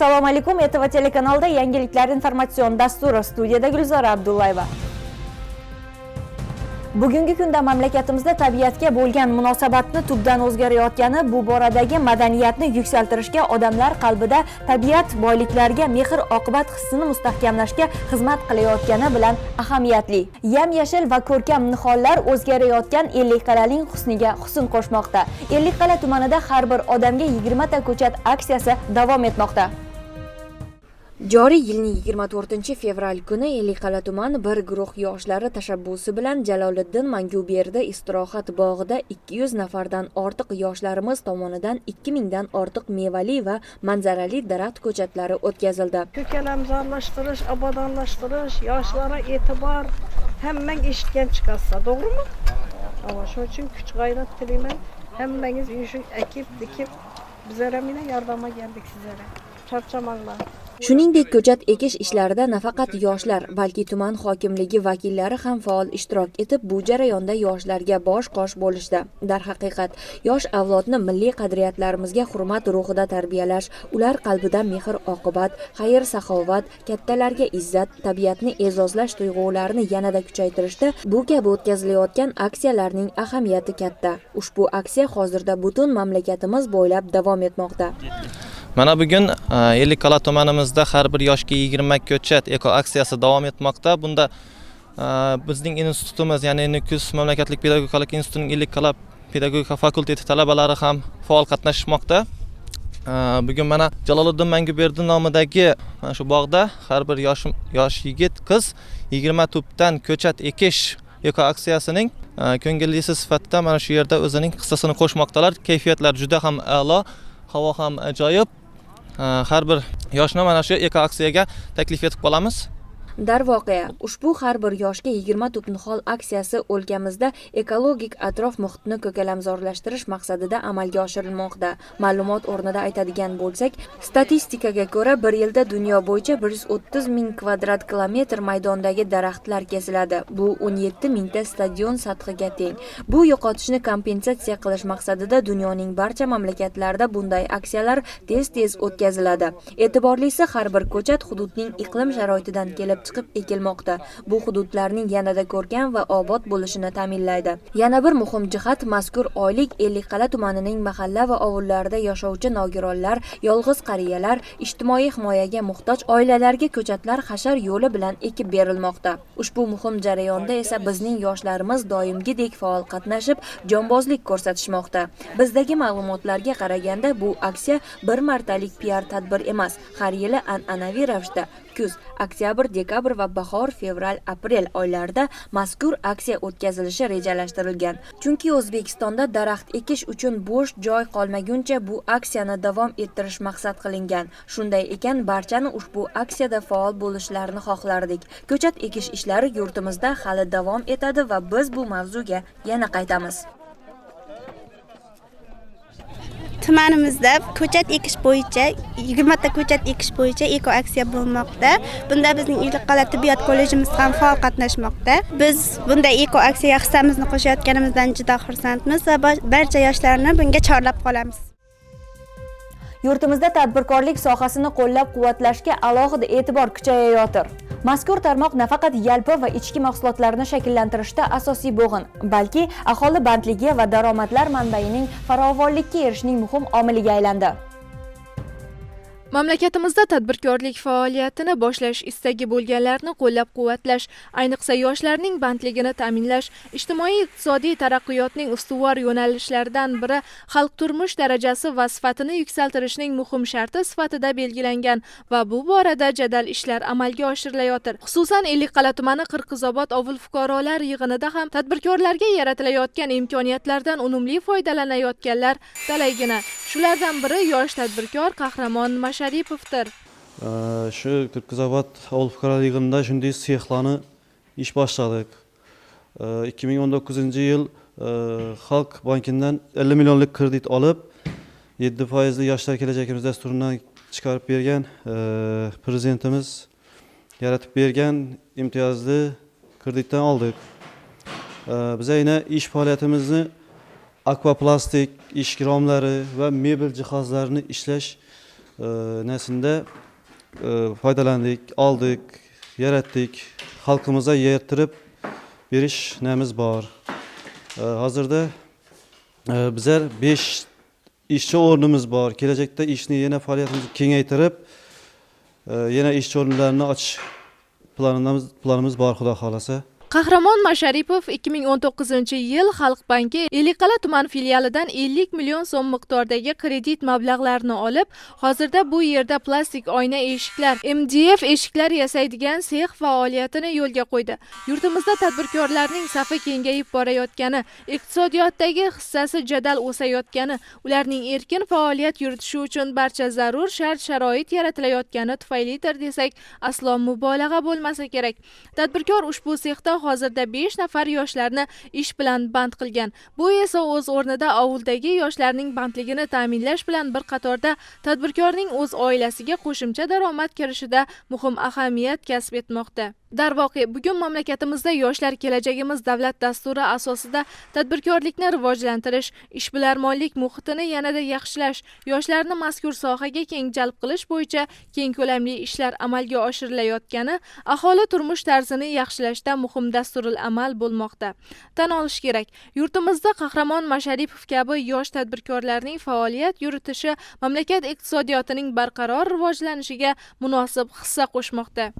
assalomu alaykum. Etv telekanalida yangiliklar informatsion dasturi studiyada gulzora abdullayeva bugungi kunda mamlakatimizda tabiatga bo'lgan munosabatni tubdan o'zgarayotgani bu boradagi madaniyatni yuksaltirishga odamlar qalbida tabiat boyliklariga mehr oqibat hissini mustahkamlashga xizmat qilayotgani bilan ahamiyatli. Yam yashil va ko'rkam nihollar o'zgarayotgan ellikqal'aning husniga husn qo'shmoqda. Ellikqal'a tumanida har bir odamga 20 ta ko'chat aksiyasi davom etmoqda. Joriy yilning 24 fevral kuni Ellikqal'a tuman bir guruh yoshlari tashabbusi bilan Jaloliddin Manguberdi istirohat bog'ida 200 nafardan ortiq yoshlarimiz tomonidan 2000 dan ortiq mevali va manzarali daraxt ko'chatlari o'tkazildi. Ko'kalamzorlashtirish, obodonlashtirish, yoshlarga e'tibor hammang eshitgan çıxarsa, to'g'rimi? Ana shuning uchun kuch g'ayrat tilayman. Hammangiz shu akib dikib bizlar ham yordamga geldik sizlarga. Charchamanglar. Shuningdek, ko'chat ekish ishlarida nafaqat yoshlar, balki tuman hokimligi vakillari ham faol ishtirok etib, bu jarayonda yoshlarga bosh-qosh bo'lishdi. Darhaqiqat, yosh avlodni milliy qadriyatlarimizga hurmat ruhida tarbiyalash, ular qalbida mehr-oqibat, xayr-saxovat, kattalarga izzat, tabiatni e'zozlash tuyg'ularini yanada kuchaytirishda bu kabi o'tkazilayotgan aksiyalarning ahamiyati katta. Ushbu aksiya hozirda butun mamlakatimiz bo'ylab davom etmoqda. Mana bugun e, Ellikqal'a tumanimiz tumanimizda har bir yoshga 20 ko'chat eko aksiyasi davom etmoqda. Bunda e, bizning institutimiz, ya'ni Nukus mamlakatlik pedagogik institutining Ellikqal'a pedagogika fakulteti talabalari ham faol qatnashmoqda. E, bugun mana Jaloliddin Manguberdi nomidagi mana shu bog'da har bir yosh yosh yigit, qiz 20 tubdan ko'chat ekish eko aksiyasining ko'ngillisi sifatida mana shu yerda o'zining hissasini qo'shmoqdalar. Kayfiyatlar juda ham a'lo, havo ham ajoyib. Э, har bir yoshni mana shu eko aksiyaga taklif etib qolamiz. Darvoqe, ushbu har bir yoshga 20 tup nihol aksiyasi o'lkamizda ekologik atrof muhitni ko'kalamzorlashtirish maqsadida amalga oshirilmoqda. Ma'lumot o'rnida aytadigan bo'lsak, statistikaga ko'ra bir yilda dunyo bo'yicha 130 ming kvadrat kilometr maydondagi daraxtlar kesiladi. Bu 17 mingta stadion sathiga teng. Bu yo'qotishni kompensatsiya qilish maqsadida dunyoning barcha mamlakatlarida bunday aksiyalar tez-tez o'tkaziladi. E'tiborlisi har bir ko'chat hududning iqlim sharoitidan kelib chiqib ekilmoqda. Bu hududlarning yanada ko'rkam va obod bo'lishini ta'minlaydi. Yana bir muhim jihat mazkur oylik Ellikqal'a tumanining mahalla va ovullarida yashovchi nogironlar, yolg'iz qariyalar, ijtimoiy himoyaga muhtoj oilalarga ko'chatlar hashar yo'li bilan ekib berilmoqda. Ushbu muhim jarayonda esa bizning yoshlarimiz doimgidek faol qatnashib, jonbozlik ko'rsatishmoqda. Bizdagi ma'lumotlarga qaraganda bu aksiya bir martalik piar tadbir emas, har yili an'anaviy ravishda kuz, oktyabr, dekabr va bahor, fevral, aprel oylarida mazkur aksiya o'tkazilishi rejalashtirilgan. Chunki O'zbekistonda daraxt ekish uchun bo'sh joy qolmaguncha bu aksiyani davom ettirish maqsad qilingan. Shunday ekan, barchani ushbu aksiyada faol bo'lishlarini xohlardik. Ko'chat ekish ishlari yurtimizda hali davom etadi va biz bu mavzuga yana qaytamiz. Tumanimizda ko'chat ekish bo'yicha 20 ta ko'chat ekish bo'yicha eko aksiya bo'lmoqda. Bunda bizning Uyliqqal'a tibbiyot kollejimiz ham faol qatnashmoqda. Biz bunday eko aksiyaga hissamizni qo'shayotganimizdan juda xursandmiz va barcha yoshlarni bunga chorlab qolamiz. Yurtimizda tadbirkorlik sohasini qo'llab-quvvatlashga alohida e'tibor kuchayayotir. Mazkur tarmoq nafaqat yalpi va ichki mahsulotlarni shakllantirishda asosiy bo'g'in, balki aholi bandligi va daromadlar manbaining farovonlikka erishishning muhim omiliga aylandi. Mamlakatimizda tadbirkorlik faoliyatini boshlash istagi bo'lganlarni qo'llab-quvvatlash, ayniqsa yoshlarning bandligini ta'minlash, ijtimoiy-iqtisodiy taraqqiyotning ustuvor yo'nalishlaridan biri xalq turmush darajasi va sifatini yuksaltirishning muhim sharti sifatida belgilangan va bu borada jadal ishlar amalga oshirilayotir. Xususan, Ellikqal'a tumani qirqizobod ovul fuqarolar yig'inida ham tadbirkorlarga yaratilayotgan imkoniyatlardan unumli foydalanayotganlar talaygina. Shulardan biri yosh tadbirkor Qahramon Masharipovdir. Ee, Shu Qirg'izobod ovul fuqarolar yig'inida shunday sexlarni ish boshladik. Ee, 2019 yil e, Xalq bankidan 50 millionlik kredit olib, 7 foizli yoshlar kelajagimiz dasturidan chiqarib bergan e, prezidentimiz yaratib bergan imtiyozli kreditdan oldik. Ee, Biz yana ish faoliyatimizni akvaplastik ish romlari va mebel jihozlarini ishlash e, nesinde e, faydalandık, aldık, yarattık. Halkımıza yertirip beriş nemiz var. E, hazırda e, bizler 5 işçi ornumuz var. Gelecekte işini yine faaliyetimizi kengaytirip e, yine işçi orunlarını aç planımız, planımız var Xudo xolasa. Qahramon Masharipov 2019-yil Xalq banki Eliqal'a tuman filialidan 50 million so'm miqdordagi kredit mablag'larini olib, hozirda bu yerda plastik oyna eshiklar, MDF eshiklar yasaydigan sex faoliyatini yo'lga qo'ydi. Yurtimizda tadbirkorlarning safi kengayib borayotgani, iqtisodiyotdagi hissasi jadal o'sayotgani, ularning erkin faoliyat yuritishi uchun barcha zarur shart-sharoit yaratilayotgani tufaylidir desak, aslo mubolag'a bo'lmasa kerak. Tadbirkor ushbu sexda hozirda 5 nafar yoshlarni ish bilan band qilgan. Bu esa o'z o'rnida ovuldagi yoshlarning bandligini ta'minlash bilan bir qatorda tadbirkorning o'z oilasiga qo'shimcha daromad kirishida muhim ahamiyat kasb etmoqda. Darvoqe, bugun mamlakatimizda yoshlar kelajagimiz davlat dasturi asosida tadbirkorlikni rivojlantirish, ishbilarmonlik muhitini yanada yaxshilash, yoshlarni mazkur sohaga keng jalb qilish bo'yicha keng ko'lamli ishlar amalga oshirilayotgani aholi turmush tarzini yaxshilashda muhim dasturil amal bo'lmoqda. Tan olish kerak, yurtimizda Qahramon Masharipov kabi yosh tadbirkorlarning faoliyat yuritishi mamlakat iqtisodiyotining barqaror rivojlanishiga munosib hissa qo'shmoqda.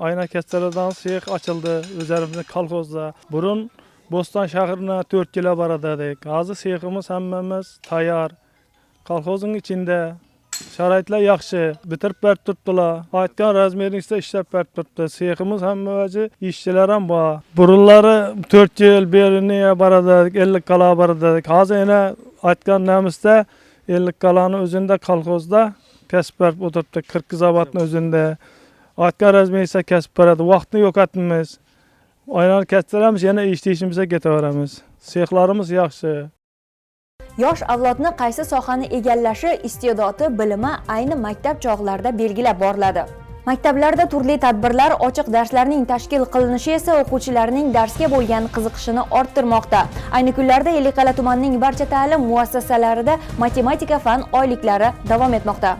Ayna Kestera'dan sıyık açıldı. Üzerimizde kalkozda. Burun Bostan şəhərinə 4 kilo ilə baradadıq. Hazır sıyığımız həmməmiz tayar. Kolxozun içində şəraitlər yaxşı. Bitirib bərk tutdular. Aytqan razmerinizdə işləb bərk tutdu. Sıyığımız həmməvəcə işçilər ham var. Burunları 4 il birini baradadıq. 50 kala qala baradadıq. Hazır elə aytqan nəmizdə 50 qalanı özündə kolxozda kəsb bərk oturtduq. 40 zavatın özündə. Otgan razmen kasb kesip. Vaqtni yo'qotmaymiz. Oynani kattiramiz yana ishlayishimizga ketaveramiz. Sexlarimiz yaxshi. yosh avlodni qaysi sohani egallashi iste'dodi bilimi ayni maktab chog'larida belgilab boriladi maktablarda turli tadbirlar ochiq darslarning tashkil qilinishi esa o'quvchilarning darsga bo'lgan qiziqishini orttirmoqda ayni kunlarda ellikqal'a tumanining barcha ta'lim muassasalarida matematika fan oyliklari davom etmoqda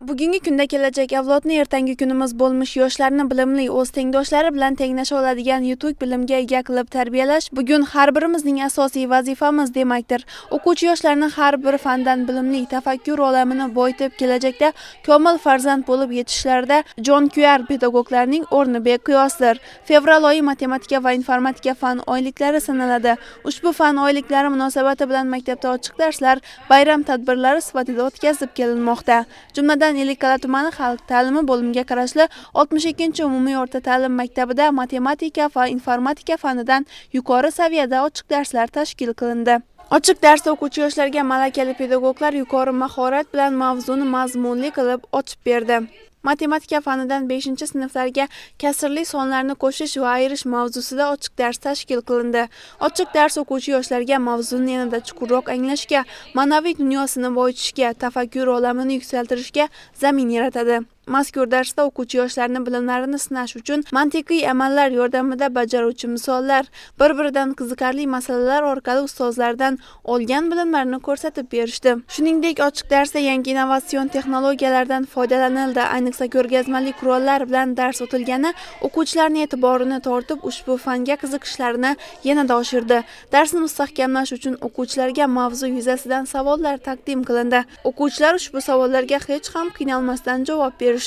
Bugungi kunda kelajak avlodni ertangi kunimiz bo'lmish yoshlarni bilimli o'z tengdoshlari bilan tenglasha oladigan yutuq bilimga ega qilib tarbiyalash bugun har birimizning asosiy vazifamiz demakdir. O'quvchi yoshlarni har bir fandan bilimli tafakkur olamini boyitib kelajakda komil farzand bo'lib yetishlarida jonkuyar pedagoglarning o'rni beqiyosdir. Fevral oyi matematika va informatika fan oyliklari sanaladi. Ushbu fan oyliklari munosabati bilan maktabda ochiq darslar, bayram tadbirlari sifatida o'tkazib kelinmoqda. Jumladan Eliqal'a tumani xalq ta'limi bo'limiga qarashli 62 umumiy o'rta ta'lim maktabida matematika va informatika fanidan yuqori saviyada ochiq darslar tashkil qilindi. Ochiq darsda o'quvchi yoshlarga malakali pedagoglar yuqori mahorat bilan mavzuni mazmunli qilib ochib berdi. Matematika fanidan 5-sinflarga kasrli sonlarni qo'shish va ayirish mavzusida ochiq dars tashkil qilindi. Ochiq dars o'quvchi yoshlarga mavzuni yanada chuqurroq anglashga, ma'naviy dunyosini boyitishga, tafakkur olamini yuksaltirishga zamin yaratadi. Mazkur darsda o'quvchi yoshlarni bilimlarini sinash uchun mantiqiy amallar yordamida bajaruvchi misollar, bir-biridan qiziqarli masalalar orqali ustozlardan olgan bilimlarini ko'rsatib berishdi. Shuningdek, ochiq darsda yangi innovatsion texnologiyalardan foydalanildi. Ayniqsa ko'rgazmali qurollar bilan dars o'tilgani o'quvchilarning e'tiborini tortib, ushbu fanga qiziqishlarini yanada oshirdi. Darsni mustahkamlash uchun o'quvchilarga mavzu yuzasidan savollar taqdim qilindi. O'quvchilar ushbu savollarga hech ham qiynalmasdan javob berishdi.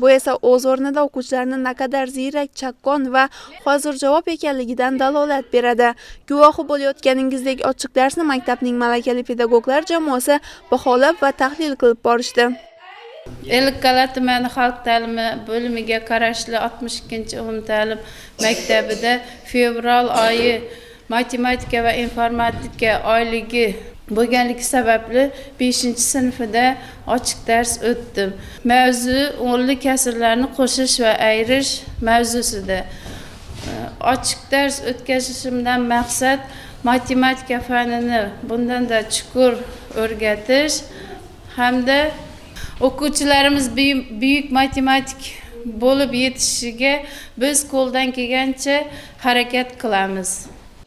Bu esa o'z o'rnida o'quvchilarni naqadar ziyrak, chaqqon va hozir javob ekanligidan dalolat beradi. Guvohi bo'layotganingizdek ochiq darsni maktabning malakali pedagoglar jamoasi baholab va tahlil qilib borishdi. Eliqal'a tumani xalq ta'limi bo'limiga qarashli 62 umumta'lim maktabida fevral oyi matematika va informatika oyligi bo'lganligi sababli 5-sinfida ochiq dars o'tdim. Mavzu o'nli kasrlarni qo'shish va ayirish mavzusida. Ochiq dars o'tkazishimdan maqsad matematika fanini bundanda chuqur o'rgatish hamda o'quvchilarimiz buyuk matematik bo'lib yetishishiga biz qo'ldan kelgancha harakat qilamiz.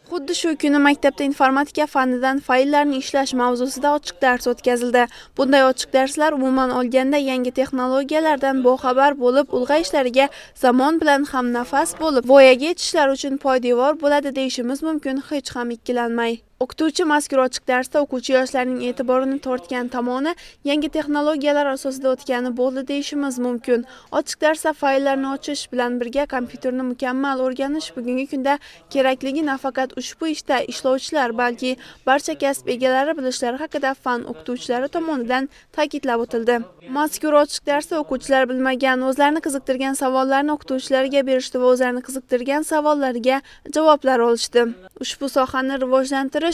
Xuddi shu kuni maktabda informatika fanidan fayllarni ishlash mavzusida ochiq dars o'tkazildi. Bunday ochiq darslar umuman olganda yangi texnologiyalardan boxabar bo'lib, ulg'ayishlariga zamon bilan ham nafas bo'lib, voyaga yetishlari uchun poydevor bo'ladi deyishimiz mumkin, hech ham ikkilanmay. O'qituvchi mazkur ochiq darsda o'quvchi yoshlarning e'tiborini tortgan tomoni yangi texnologiyalar asosida o'tgani bo'ldi deyishimiz mumkin. Ochiq darsda fayllarni ochish bilan birga kompyuterni mukammal o'rganish bugungi kunda kerakligi nafaqat ushbu ishda ishlovchilar, balki barcha kasb egalari bilishlari haqida fan o'qituvchilari tomonidan ta'kidlab o'tildi. Mazkur ochiq darsda o'quvchilar bilmagan, o'zlarini qiziqtirgan savollarni o'qituvchilariga berishdi va o'zlarini qiziqtirgan savollariga javoblar olishdi. Ushbu sohani rivojlantirish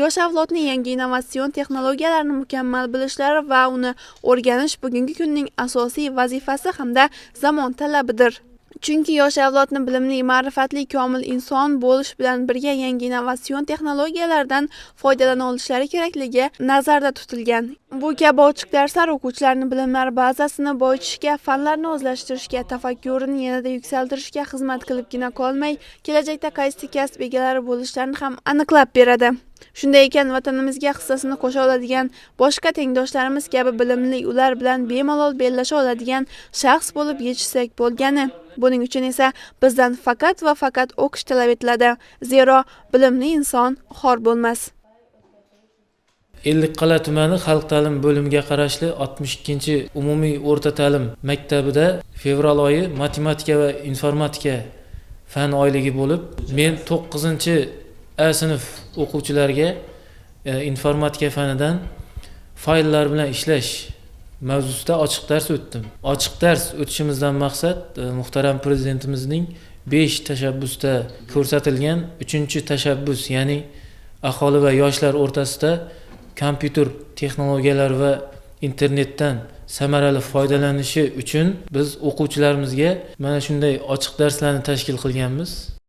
yosh avlodni yangi innovatsion texnologiyalarni mukammal bilishlari va uni o'rganish bugungi kunning asosiy vazifasi hamda zamon talabidir. Chunki yosh avlodni bilimli, ma'rifatli, komil inson bo'lish bilan birga yangi innovatsion texnologiyalardan foydalana olishlari kerakligi nazarda tutilgan. Bu kabi ochiq darslar o'quvchilarni bilimlar bazasini boyitishga, fanlarni o'zlashtirishga, tafakkurini yanada yuksaltirishga xizmat qilibgina qolmay, kelajakda qaysi kasb egalari bo'lishlarini ham aniqlab beradi. Shunday ekan, vatanimizga hissasini qo'sha oladigan boshqa tengdoshlarimiz kabi bilimli ular bilan bemalol bellasha oladigan shaxs bo'lib yetishsak bo'lgani. Buning uchun esa bizdan faqat va faqat o'qish talab etiladi. Zero bilimli inson xor bo'lmas. ellikqal'a tumani xalq ta'lim bo'limiga qarashli 62 umumiy o'rta ta'lim maktabida fevral oyi matematika va informatika fan oyligi bo'lib men 9 a sinf o'quvchilariga e, informatika fanidan fayllar bilan ishlash mavzusida ochiq dars o'tdim. Ochiq dars o'tishimizdan maqsad e, muhtaram prezidentimizning besh tashabbusda ko'rsatilgan 3 tashabbus ya'ni aholi va yoshlar o'rtasida kompyuter texnologiyalari va internetdan samarali foydalanishi uchun biz o'quvchilarimizga mana shunday ochiq darslarni tashkil qilganmiz.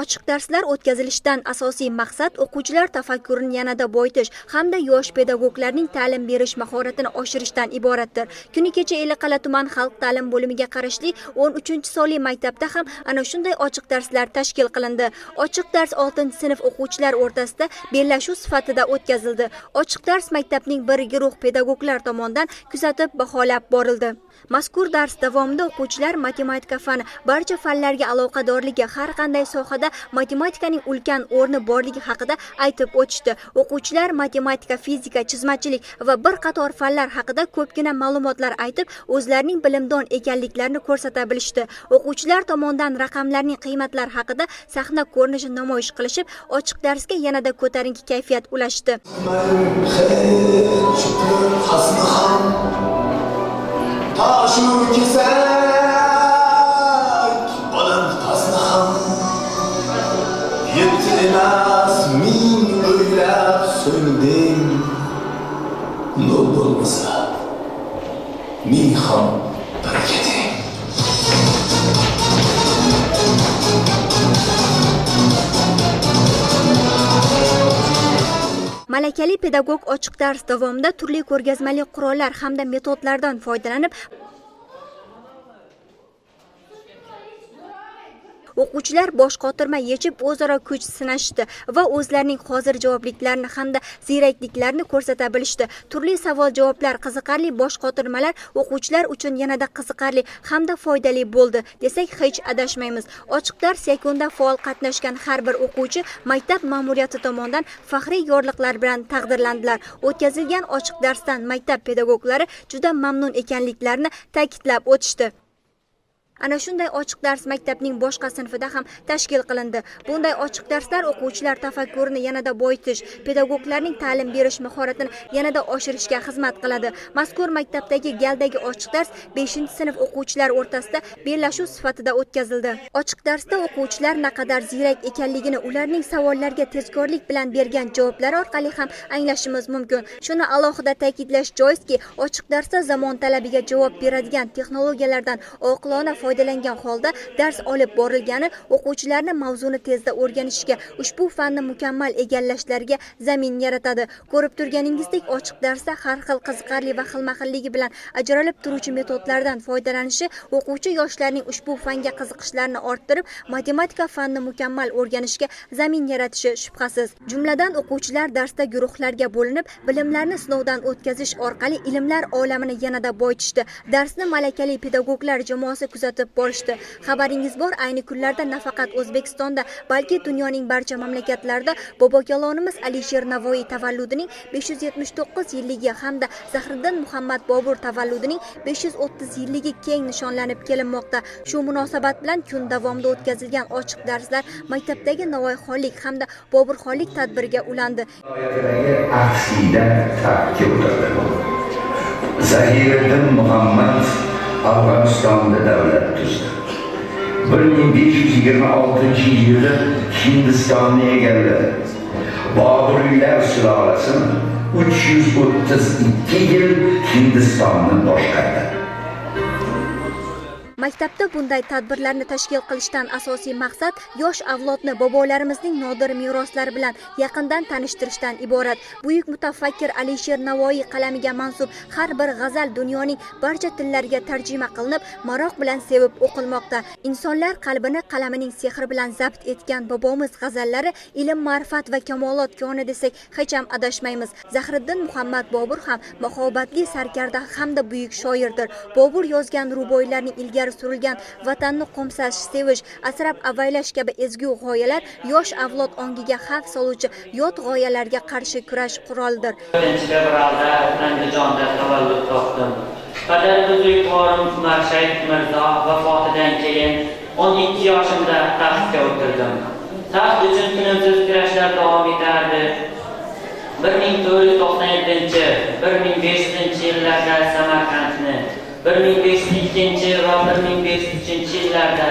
Ochiq darslar o'tkazilishidan asosiy maqsad o'quvchilar tafakkurini yanada boyitish hamda yosh pedagoglarning ta'lim berish mahoratini oshirishdan iboratdir. Kuni kecha Ellikqal'a tuman xalq ta'lim bo'limiga qarashli 13-sonli maktabda ham ana shunday ochiq darslar tashkil qilindi. Ochiq dars 6-sinf o'quvchilar o'rtasida bellashuv sifatida o'tkazildi. Ochiq dars maktabning bir guruh pedagoglar tomonidan kuzatib baholab borildi. Mazkur dars davomida o'quvchilar matematika fani barcha fanlarga aloqadorligi har qanday sohada matematikaning ulkan o'rni borligi haqida aytib o'tishdi. O'quvchilar matematika, fizika, chizmachilik va bir qator fanlar haqida ko'pgina ma'lumotlar aytib, o'zlarining bilimdon ekanliklarini ko'rsata bilishdi. O'quvchilar tomonidan raqamlarning qiymatlari haqida sahna ko'rinishi namoyish qilishib, ochiq darsga yanada ko'tarinki kayfiyat ulashdi. Malakali pedagog ochiq dars davomida turli ko'rgazmali qurollar hamda metodlardan foydalanib o'quvchilar bosh qotirma yechib o'zaro kuch sinashdi va o'zlarining hozir javobliklarini hamda ziyrakliklarini ko'rsata bilishdi. Turli savol javoblar qiziqarli bosh qotirmalar o'quvchilar uchun yanada qiziqarli hamda foydali bo'ldi desak hech adashmaymiz. Ochiq dars yakunida faol qatnashgan har bir o'quvchi maktab ma'muriyati tomonidan faxriy yorliqlar bilan taqdirlandilar. O'tkazilgan ochiq darsdan maktab pedagoglari juda mamnun ekanliklarini ta'kidlab o'tishdi. Ana shunday ochiq dars maktabning boshqa sinfida ham tashkil qilindi. Bunday ochiq darslar o'quvchilar tafakkurini yanada boyitish, pedagoglarning ta'lim berish mahoratini yanada oshirishga xizmat qiladi. Mazkur maktabdagi galdagi ochiq dars 5-sinf o'quvchilar o'rtasida bellashuv sifatida o'tkazildi. Ochiq darsda o'quvchilar naqadar ziyrak ekanligini ularning savollarga tezkorlik bilan bergan javoblari orqali ham anglashimiz mumkin. Shuni alohida ta'kidlash joizki, ochiq darsda zamon talabiga javob beradigan texnologiyalardan oqilona foydalangan holda dars olib borilgani o'quvchilarni mavzuni tezda o'rganishiga ushbu fanni mukammal egallashlariga zamin yaratadi. Ko'rib turganingizdek ochiq darsda har xil qiziqarli va xilma xilligi bilan ajralib turuvchi metodlardan foydalanishi o'quvchi yoshlarning ushbu fanga qiziqishlarini orttirib matematika fanni mukammal o'rganishga zamin yaratishi shubhasiz. Jumladan o'quvchilar darsda guruhlarga bo'linib bilimlarni sinovdan o'tkazish orqali ilmlar olamini yanada boyitishdi. Darsni malakali pedagoglar jamoasi kuzatib borishdi xabaringiz bor ayni kunlarda nafaqat o'zbekistonda balki dunyoning barcha mamlakatlarida bobokalonimiz alisher navoiy tavalludining 579 yilligi hamda zahriddin muhammad bobur tavalludining 530 yilligi keng nishonlanib kelinmoqda shu munosabat bilan kun davomida o'tkazilgan ochiq darslar maktabdagi navoiyxonlik hamda boburxonlik tadbiriga ulandi taxtga o'tirdi. Zahiriddin Muhammad Afganistan'da devlettir. 1526 yılı Hindistanlı'ya geldi. Baburiler sülalesinin 332 yıl Hindistan'ı boş. Maktabda bunday tadbirlarni tashkil qilishdan asosiy maqsad yosh avlodni bobolarimizning nodir meroslari bilan yaqindan tanishtirishdan iborat. Buyuk mutafakkir Alisher Navoiy qalamiga mansub har bir g'azal dunyoning barcha tillariga tarjima qilinib, maroq bilan sevib o'qilmoqda. Insonlar qalbini qalamining sehri bilan zabt etgan bobomiz g'azallari ilm, ma'rifat va kamolot koni desak hech ham adashmaymiz. Zahriddin Muhammad Bobur ham mahobatli sarkarda hamda buyuk shoirdir. Bobur yozgan ruboiylarning ilgari surilgan vatanni qo'msash, sevish, asrab avaylash kabi ezgu g'oyalar yosh avlod ongiga xavf soluvchi yot g'oyalarga qarshi kurash qurolidir. fevralda Andijonda tavallud topdim. Qadar buzrukvorim Umarshayx Mirzo vafotidan keyin 12 yoshimda taxtga o'tirdim. Taxt uchun tinimsiz kurashlar davom etardi. 1497-1500 yillarda Samarqandni, 1502 va 1503 yillarda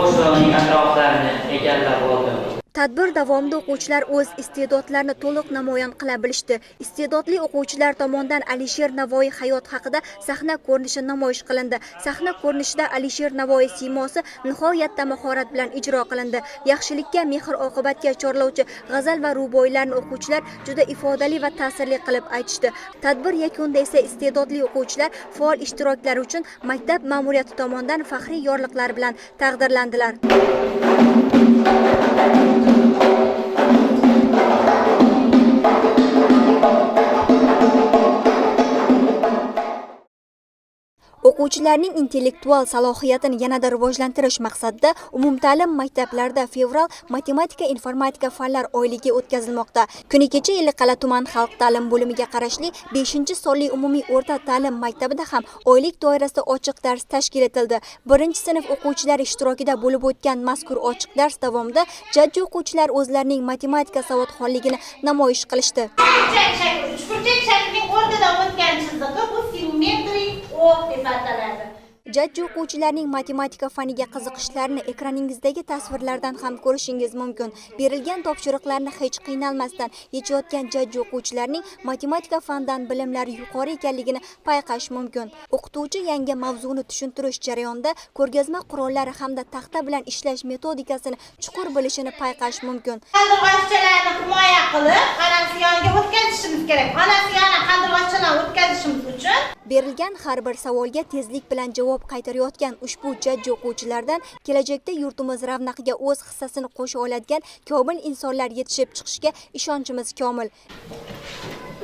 O'sh atroflarini egallab oldim. Tadbir davomida o'quvchilar o'z iste'dodlarini to'liq namoyon qila bilishdi. Iste'dodli o'quvchilar tomonidan Alisher Navoiy hayot haqida sahna ko'rinishi namoyish qilindi. Sahna ko'rinishida Alisher Navoiy siymosi nihoyatda mahorat bilan ijro qilindi. Yaxshilikka, mehr-oqibatga chorlovchi g'azal va ruboiylarni o'quvchilar juda ifodali va ta'sirli qilib aytishdi. Tadbir yakunida esa iste'dodli o'quvchilar faol ishtiroklari uchun maktab ma'muriyati tomonidan faxriy yorliqlar bilan taqdirlandilar. Thank you. O'quvchilarning intellektual salohiyatini yanada rivojlantirish maqsadida umumta'lim maktablarida fevral matematika informatika fanlar oyligi o'tkazilmoqda. Kuni kecha Ellikqal'a tuman xalq ta'lim bo'limiga qarashli 5-sonli umumiy o'rta ta'lim maktabida ham oylik doirasida ochiq dars tashkil etildi. Birinchi sinf o'quvchilari ishtirokida bo'lib o'tgan mazkur ochiq dars davomida jajji o'quvchilar o'zlarining matematika savodxonligini namoyish qilishdi. uchburchak o'tgan chiziqi bu simmetriya o'q deb ataladi Jajji o'quvchilarning matematika faniga qiziqishlarini ekraningizdagi tasvirlardan ham ko'rishingiz mumkin. Berilgan topshiriqlarni hech qiynalmasdan yechayotgan jajji o'quvchilarning matematika fandan bilimlari yuqori ekanligini payqash mumkin. O'qituvchi yangi mavzuni tushuntirish jarayonida ko'rgazma qurollari hamda taxta bilan ishlash metodikasini chuqur bilishini payqash mumkin. himoya qilib onasi yoniga o'tkazishimiz kerak onasi yoni o'tkazishimiz uchun Berilgan har bir savolga tezlik bilan javob qaytarayotgan ushbu jajji o'quvchilardan kelajakda yurtimiz ravnaqiga o'z hissasini qo'sha oladigan komil insonlar yetishib chiqishiga ishonchimiz komil.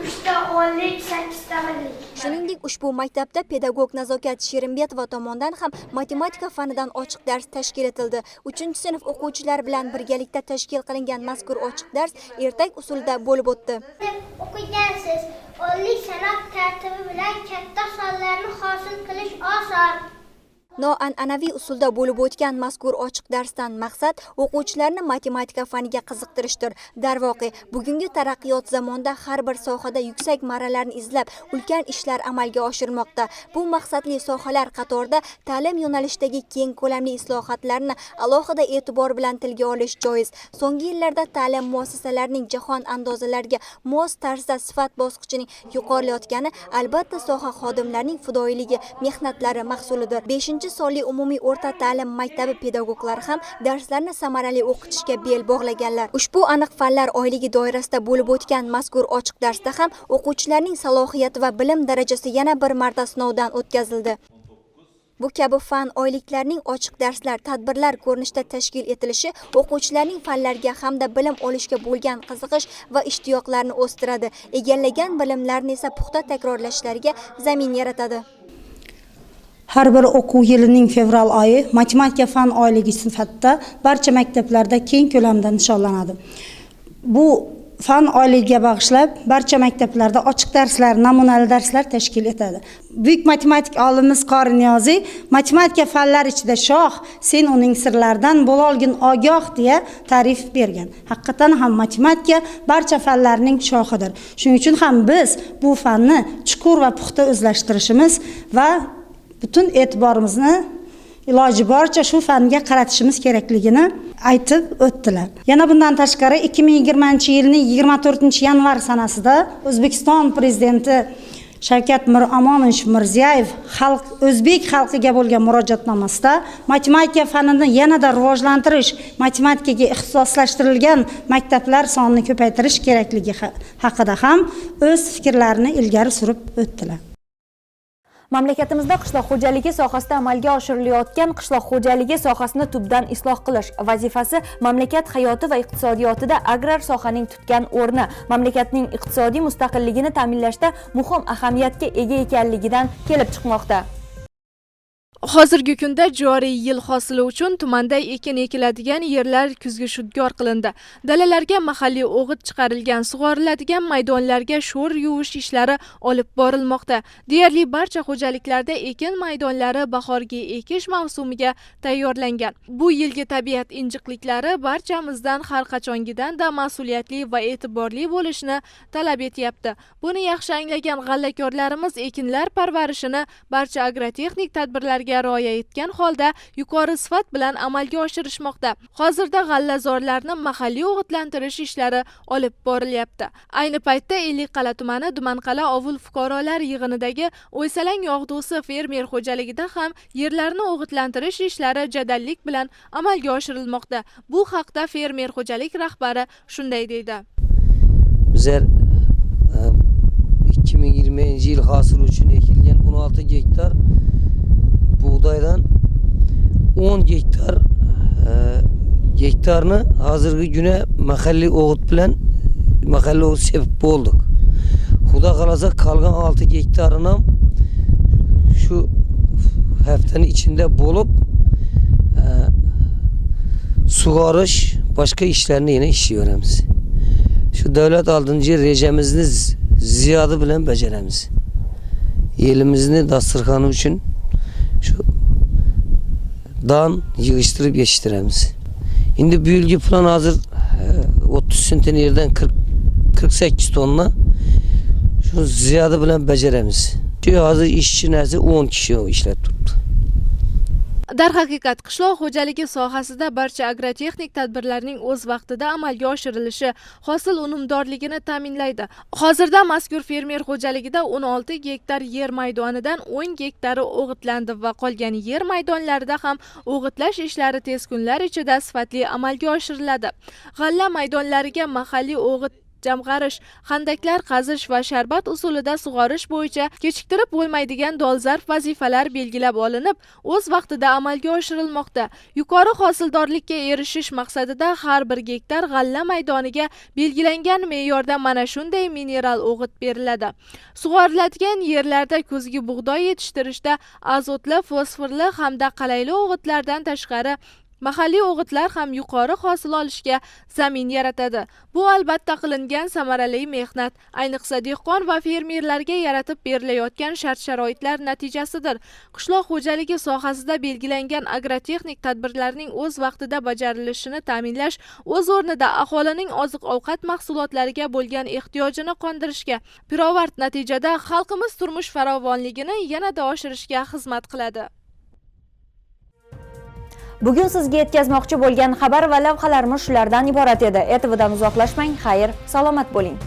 Uchta o'nlik sakkizta birlik Shuningdek, ushbu maktabda pedagog Nazokat Sherimbetova tomonidan ham matematika fanidan ochiq dars tashkil etildi. 3-sinf o'quvchilari bilan birgalikda tashkil qilingan mazkur ochiq dars ertak usulida bo'lib o'tdi. o'qigansiz o'nlik sanoq tartibi bilan katta sonlarni hosil qilish oson Noan'anaviy usulda bo'lib o'tgan mazkur ochiq darsdan maqsad o'quvchilarni matematika faniga qiziqtirishdir. Darvoqe, bugungi taraqqiyot zamonida har bir sohada yuksak marralarni izlab, ulkan ishlar amalga oshirmoqda Bu maqsadli sohalar qatorida ta'lim yo'nalishidagi keng ko'lamli islohotlarni alohida e'tibor bilan tilga olish joiz. So'nggi yillarda ta'lim muassasalarining jahon andozalariga mos tarzda sifat bosqichining yuqorilayotgani albatta soha xodimlarining fidoyiligi, mehnatlari mahsulidir. 5 birinchi sonli umumiy o'rta ta'lim maktabi pedagoglari ham darslarni samarali o'qitishga bel bog'laganlar ushbu aniq fanlar oyligi doirasida bo'lib o'tgan mazkur ochiq darsda ham o'quvchilarning salohiyati va bilim darajasi yana bir marta sinovdan o'tkazildi Bu kabi fan oyliklarining ochiq darslar, tadbirlar ko'rinishida tashkil etilishi o'quvchilarning fanlarga hamda bilim olishga bo'lgan qiziqish va ishtiyoqlarini o'stiradi. Egallagan bilimlarni esa puxta takrorlashlariga zamin yaratadi. Har bir o'quv yilining fevral oyi matematika fan oyligi sifatida barcha maktablarda keng ko'lamda nishonlanadi. Bu fan oyligiga bag'ishlab barcha maktablarda ochiq darslar, namunali darslar tashkil etadi. Buyuk matematik olimimiz Qori Niyoziy matematika fanlar ichida shoh, sen uning sirlaridan bo'lolgin ogoh deya ta'rif bergan. Haqiqatan ham matematika barcha fanlarning shohidir. Shuning uchun ham biz bu fanni chuqur va puxta o'zlashtirishimiz va butun e'tiborimizni iloji boricha shu fanga qaratishimiz kerakligini aytib o'tdilar. Yana bundan tashqari 2020-yilning 24-yanvar sanasida O'zbekiston prezidenti Shavkat Miromonovich Mirziyoyev xalq o'zbek xalqiga bo'lgan murojaatnomasida matematika fanini yanada rivojlantirish, matematikaga ixtisoslashtirilgan maktablar sonini ko'paytirish kerakligi haqida ham o'z fikrlarini ilgari surib o'tdilar. Mamlakatimizda qishloq xo'jaligi sohasida amalga oshirilayotgan qishloq xo'jaligi sohasini tubdan isloh qilish vazifasi mamlakat hayoti va iqtisodiyotida agrar sohaning tutgan o'rni mamlakatning iqtisodiy mustaqilligini ta'minlashda muhim ahamiyatga ega ekanligidan kelib chiqmoqda. Hozirgi kunda joriy yil hosili uchun tumanda ekin ekiladigan yerlar kuzgi shudgor qilindi. Dalalarga mahalliy o'g'it chiqarilgan, sug'oriladigan maydonlarga sho'r yuvish ishlari olib borilmoqda. Deyarli barcha xo'jaliklarda ekin maydonlari bahorgi ekish mavsumiga tayyorlangan. Bu yilgi tabiat injiqliklari barchamizdan har qachongidan da mas'uliyatli va e'tiborli bo'lishni talab etyapti. Buni yaxshi anglagan g'allakorlarimiz ekinlar parvarishini barcha agrotexnik tadbirlar tadbirlarga rioya etgan holda yuqori sifat bilan amalga oshirishmoqda. Hozirda g'allazorlarni mahalliy o'g'itlantirish ishlari olib borilyapti. Ayni paytda Ellikqal'a tumani Dumanqal'a ovul fuqarolar yig'inidagi O'ysalang yog'dusi fermer xo'jaligida ham yerlarni o'g'itlantirish ishlari jadallik bilan amalga oshirilmoqda. Bu haqda fermer xo'jalik rahbari shunday deydi. Bizlar e, 2020 yil hosili uchun ekilgan 16 gektar buğdaydan 10 gektar e, gektarni hozirgi kuni mahalliy o'g'it bilan mahalliy o'g'it sepib bo'ldik. Xudo qalasa qolgan 6 gektarini ham shu haftaning ichida bo'lib e, sug'orish boshqa ishlarni yana ishlayveramiz. Shu davlat oldingi rejamizni ziyoda bilan bajaramiz. Elimizni dasturxoni uchun şu dağın yığıştırıp yetiştiremiz. Şimdi bu yılki plan hazır 30 sentin 40 48 tonla şu ziyade bilen beceremiz. Diyor hazır işçi nezi 10 kişi işlettik. Darhaqiqat qishloq xo'jaligi sohasida barcha agrotexnik tadbirlarning o'z vaqtida amalga oshirilishi hosil unumdorligini ta'minlaydi. Hozirda mazkur fermer xo'jaligida 16 gektar yer maydonidan 10 gektari o'g'itlandi va qolgan yer maydonlarida ham o'g'itlash ishlari tez kunlar ichida sifatli amalga oshiriladi. G'alla maydonlariga mahalliy o'g'it jamg'arish, xandaklar qazish va sharbat usulida sug'orish bo'yicha kechiktirib bo'lmaydigan dolzarb vazifalar belgilab olinib, o'z vaqtida amalga oshirilmoqda. Yuqori hosildorlikka erishish maqsadida har bir gektar g'alla maydoniga belgilangan me'yorda mana shunday mineral o'g'it beriladi. Sug'oriladigan yerlarda kuzgi bug'doy yetishtirishda azotli, fosforli hamda qalayli o'g'itlardan tashqari mahalliy o'g'itlar ham yuqori hosil olishga zamin yaratadi. Bu albatta qilingan samarali mehnat, ayniqsa dehqon va fermerlarga yaratib berilayotgan shart-sharoitlar natijasidir. Qishloq xo'jaligi sohasida belgilangan agrotexnik tadbirlarning o'z vaqtida bajarilishini ta'minlash o'z o'rnida aholining oziq-ovqat mahsulotlariga bo'lgan ehtiyojini qondirishga, pirovard natijada xalqimiz turmush farovonligini yanada oshirishga xizmat qiladi. Bugun sizga yetkazmoqchi bo'lgan xabar va lavhalarimiz shulardan iborat edi. E'tibordan uzoqlashmang. Xayr, salomat bo'ling.